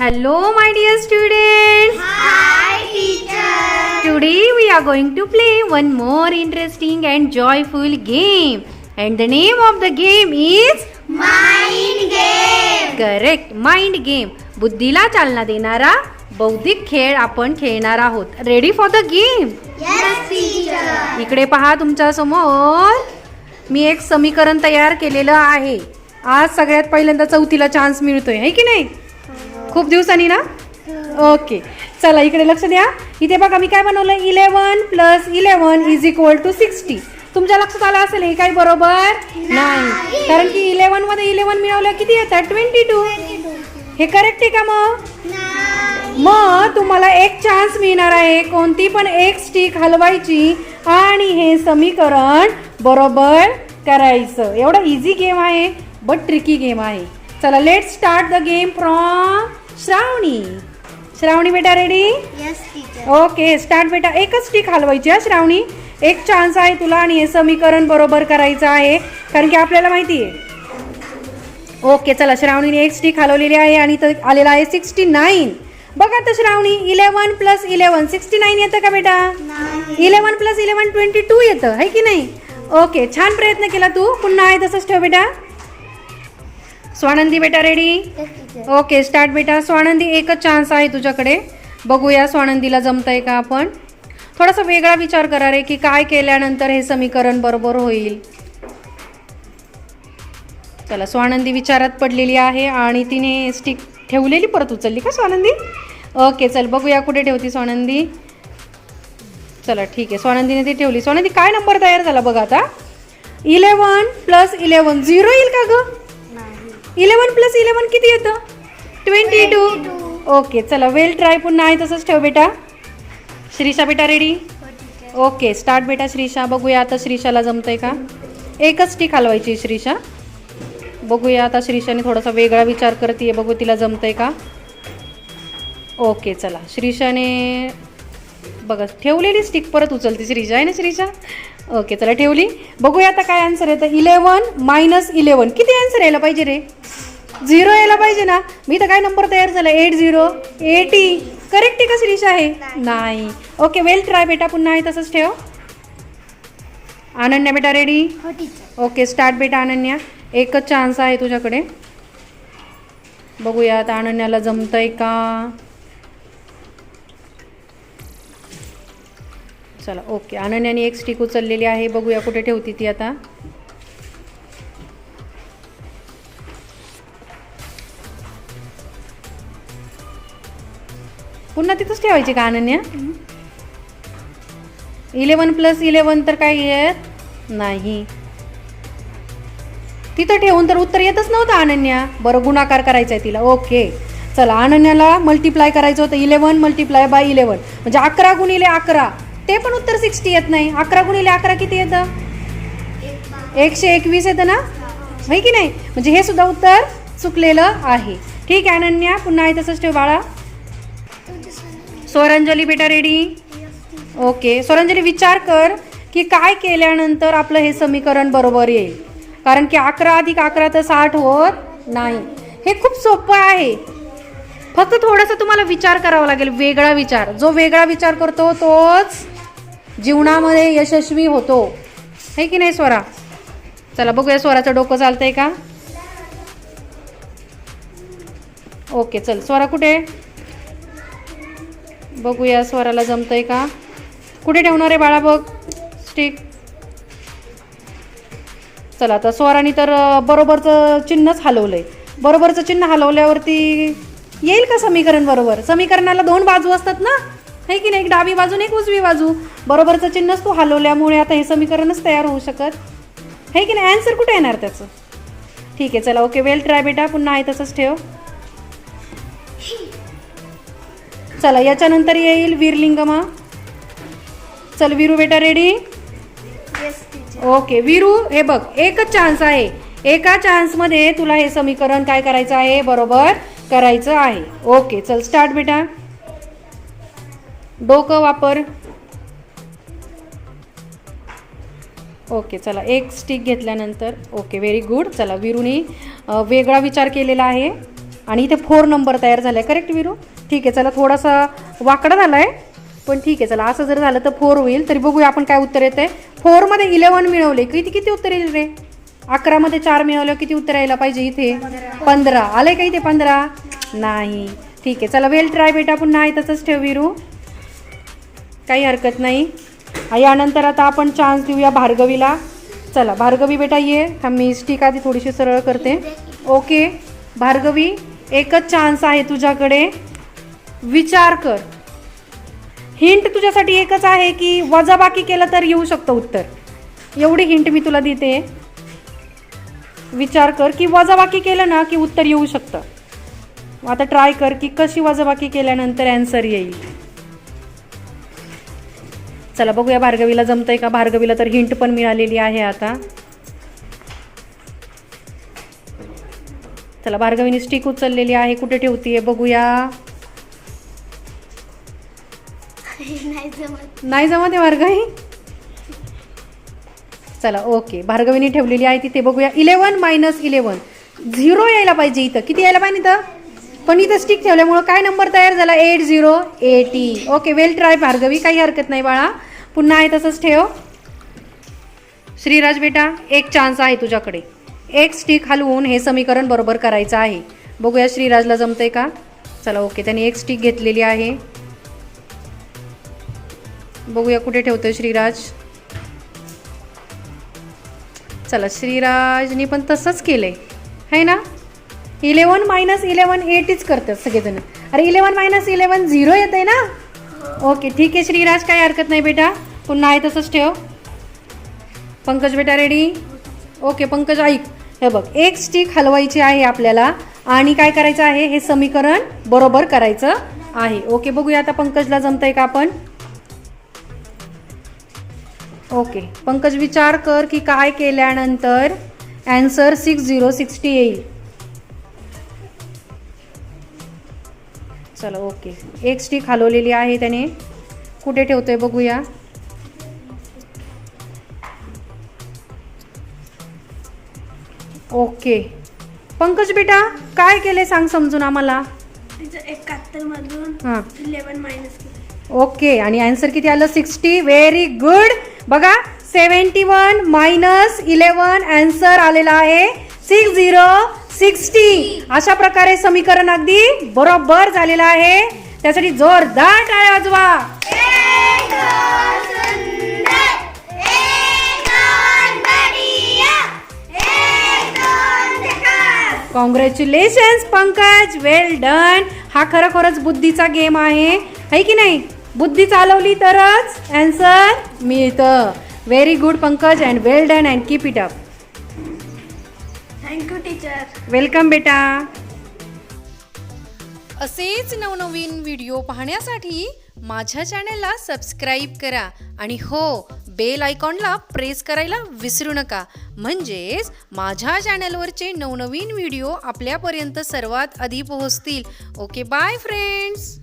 Hello, my dear students. Hi, teacher. Today we are going to play one more interesting and joyful game. And the name of the game is Mind game. Correct mind game बुद्धीला चालना देणारा बौद्धिक खेळ आपण खेळणार आहोत ready for the game Yes, teacher. इकडे पहा तुमच्यासमोर मी एक समीकरण तयार केलेलं आहे. आज सगळ्यात पहिल्यांदा चौथीला चान्स मिळतोय है की नाही? खूप दिवसांनी ना? ओके चला इकडे लक्ष द्या. इथे बघा मी काय बनवलं eleven plus eleven is equal to sixty तुमच्या लक्षात आलं असेल हे काय बरोबर नाही. कारण की इलेवनमध्ये इलेवन मिळवलं किती येतात? ट्वेंटी टू हे करेक्ट आहे का मग? मग तुम्हाला एक चान्स मिळणार आहे. कोणती पण एक स्टिक हलवायची आणि हे समीकरण बरोबर करायचं. एवढा इझी गेम आहे बट ट्रिकी गेम आहे. चला let start the game from Shravani. Shravani बेटा रेडी. ओके स्टार्ट बेटा. एकच स्टिक हलवायची हा श्रावणी. एक चान्स आहे तुला आणि हे समीकरण बरोबर करायचं आहे. कारण की आपल्याला माहिती आहे. ओके चला श्रावणीने एक स्टिक हलवलेली आहे आणि इथं आलेला आहे सिक्स्टी नाईन बघा आता Shravani eleven plus eleven sixty nine येतं का बेटा. Eleven plus eleven twenty two येतं आहे की नाही? ओके छान प्रयत्न केला तू. पुन्हा आहे तसंच ठेव बेटा. स्वानंदी बेटा रेडी. ओके स्टार्ट बेटा. स्वानंदी एकच चान्स आहे तुझ्याकडे. बघूया स्वानंदीला जमतंय का आपण. थोडासा वेगळा विचार करा रे की काय केल्यानंतर हे समीकरण बरोबर होईल. चला स्वानंदी विचारात पडलेली आहे आणि तिने स्टिक ठेवलेली परत उचलली का स्वानंदी? ओके चल बघूया कुठे ठेवती स्वानंदी. चला ठीक आहे. स्वानंदीने ती ठेवली. स्वानंदी काय नंबर तयार झाला बघा आता? इलेवन प्लस इलेवन झिरो येईल का गं? नाही. इलेवन प्लस इलेवन किती येतं? Twenty two. ओके चला वेल ट्राय पुन्हा आहे तसंच ठेव बेटा. श्रीषा बेटा रेडी. ओके स्टार्ट बेटा श्रीषा. बघूया आता श्रीषाला जमतंय का? एकच टिक हलवायची श्रीषा. बघूया आता श्रीषाने थोडासा वेगळा विचार करते बघू तिला जमतंय का? ओके चला. श्रीषाने बघा ठेवलेली स्टिक परत उचलते. श्रीषा आहे ना श्रीषा ओके चला ठेवली. बघूया आता काय आन्सर येतं इलेवन मायनस इलेवन किती आन्सर यायला पाहिजे रे? झिरो यायला पाहिजे ना? मी तर काय नंबर तयार झाला? एट झिरो एटी करेक्ट आहे का श्रीषा आहे? नाही. ओके वेल ट्राय बेटा पुन्हा आहे तसंच ठेव. अनन्या बेटा रेडी. ओके स्टार्ट बेटा अनन्या. एकच चान्स आहे तुझ्याकडे. बघूया आता अनन्याला जमतंय का? चला ओके. अनन्याने एक स्टिक उचललेली आहे. बघूया कुठे ठेवती ती आता. पुन्हा तिथंच ठेवायची का अनन्या? इलेवन प्लस इलेवन तर काही येत नाही. तिथं ठेवून तर उत्तर येतच नव्हतं अनन्या. बरं गुणाकार करायचा आहे तिला. ओके. चला अनन्याला मल्टिप्लाय करायचं होतं. इलेवन मल्टिप्लाय बाय इलेवन म्हणजे अकरा गुणिले अकरा. ते पण उत्तर सिक्स्टी येत नाही. अकरा गुणिले अकरा किती येतं? एकशे एकवीस येतं ना? माहिती की नाही? म्हणजे हे सुद्धा उत्तर चुकलेलं आहे. ठीक आहे अनन्या पुन्हा आहे तसंच ठेव बाळा. स्वरांजली बेटा रेडी ओके स्वरांजली विचार कर की काय केल्यानंतर आपलं हे समीकरण बरोबर येईल. कारण की अकरा अधिक अकरा तर साठ होत नाही. हे खूप सोपं आहे. फक्त थोडासा तुम्हाला विचार करावा लागेल. वेगळा विचार. जो वेगळा विचार करतो तोच जीवनामध्ये यशस्वी होतो. हे की नाही स्वरा? चला बघूया स्वराचं डोकं चालतंय का? ओके चल. स्वरा कुठे? बघूया स्वराला जमतंय का? कुठे ठेवणार आहे बाळा बघ स्टिक चला आता स्वराने तर बरोबरचं चिन्हच हलवलंय. बरोबरचं चिन्ह हलवल्यावरती येईल का समीकरण बरोबर? समीकरणाला दोन बाजू असतात ना? है की नाही? एक डावी बाजू एक उजवी बाजू. बरोबरचं चिन्हच तू हलवल्यामुळे आता हे समीकरणच तयार होऊ शकत. है की नाही? आन्सर कुठे येणार त्याचं? ठीक आहे चला ओके वेल ट्राय बेटा पुन्हा आहे तसंच ठेव. चला याच्यानंतर येईल वीरलिंगमा. चल वीरू बेटा रेडी. ओके वीरू हे बघ एकच चान्स आहे. एका चान्समध्ये तुला हे समीकरण काय करायचं आहे? बरोबर करायचं आहे. ओके चल स्टार्ट बेटा. डोकं वापर. ओके चला एक स्टिक घेतल्यानंतर ओके व्हेरी गुड चला विरूने वेगळा विचार केलेला आहे. आणि इथे फोर नंबर तयार झाला आहे करेक्ट विरू? ठीक आहे चला थोडासा वाकडा झाला आहे पण ठीक आहे चला असं जर झालं तर फोर होईल. तरी बघूया आपण काय उत्तर येतं आहे फोरमध्ये इलेवन मिळवले. किती किती उत्तर येईल रे? अकरामध्ये चार मिळवलं किती उत्तर यायला पाहिजे इथे? पंधरा. आलंय का इथे पंधरा? नाही. ठीक आहे चला वेल ट्राय बेटा पुन्हा आहे तसंच ठेव विरू. काही हरकत नाही. यानंतर आता आपण चान्स देऊया भार्गवीला. चला भार्गवी बेटा ये. हा मी स्टिक आधी थोडीशी सरळ करते. ओके भार्गवी एकच चान्स आहे तुझ्याकडे. विचार कर. हिंट तुझ्यासाठी एकच आहे की वजाबाकी केलं तर येऊ शकतं उत्तर. एवढी हिंट मी तुला देते. विचार कर की वजाबाकी केलं ना की उत्तर येऊ शकतं. आता ट्राय कर की कशी वजाबाकी केल्यानंतर ॲन्सर येईल. चला बघूया भार्गवीला जमतंय का? भार्गवीला तर हिंट पण मिळालेली आहे आता. चला भार्गवीने स्टिक उचललेली आहे. कुठे ठेवतीये? बघूया. नाही जमत. आहे भार्गवी? चला ओके भार्गवीने ठेवलेली आहे तिथे. बघूया. इलेवन मायनस इलेवन झिरो यायला पाहिजे इथं. किती यायला पाहिजे इथं? पण इथं स्टिक ठेवल्यामुळं काय नंबर तयार झाला? Eight zero eighty okay well try Bhargavi. काही हरकत नाही बाळा. पुन्हा आहे तसंच ठेव. श्रीराज बेटा एक चान्स आहे तुझ्याकडे. एक स्टिक हलवून हे समीकरण बरोबर करायचं आहे. बघूया श्रीराजला जमतंय का? चला ओके त्याने एक स्टिक घेतलेली आहे. बघूया कुठे ठेवतोय श्रीराज. चला श्रीराजनी पण तसंच केलंय. है ना? इलेवन मायनस इलेवन एटीच करतात सगळेजण. अरे इलेवन मायनस इलेवन झिरो येत आहे ना? ओके ठीक आहे श्रीराज काही हरकत नाही बेटा. पुन्हा आहे तसंच ठेव. पंकज बेटा रेडी ओके पंकज ऐक. हे बघ एक स्टिक हलवायची आहे आपल्याला आणि काय करायचं आहे? हे समीकरण बरोबर करायचं आहे. ओके बघूया आता पंकजला जमतंय का आपण? ओके पंकज विचार कर की काय केल्यानंतर ॲन्सर सिक्स झिरो सिक्स्टी येईल. चला ओके. एक स्टिक हलवलेली आहे त्याने. कुठे ठेवतोय बघूया. ओके. पंकज बेटा काय केले सांग समजून आम्हाला? हां. ओके आणि आन्सर किती आलं? सिक्स्टी. व्हेरी गुड बघा seventy one minus eleven answer आलेला आहे. Six zero. सिक्स्टी. अशा प्रकारे समीकरण अगदी बरोबर झालेलं आहे. त्यासाठी जोरदार टाळ्या वाजवा. कॉंग्रॅच्युलेशन्स पंकज वेल डन हा खरोखरच बुद्धीचा गेम आहे. है की नाही? बुद्धी चालवली तरच अँसर मिळतं. Very good Pankaj and well done and keep it up thank you teacher welcome बेटा असेच नवनवीन व्हिडिओ पाहण्यासाठी माझ्या चॅनेलला सबस्क्राईब करा. आणि हो बेल आयकॉनला प्रेस करायला विसरू नका. म्हणजेच माझ्या चॅनेलवरचे नवनवीन व्हिडिओ आपल्यापर्यंत सर्वात आधी पोहोचतील. Okay bye friends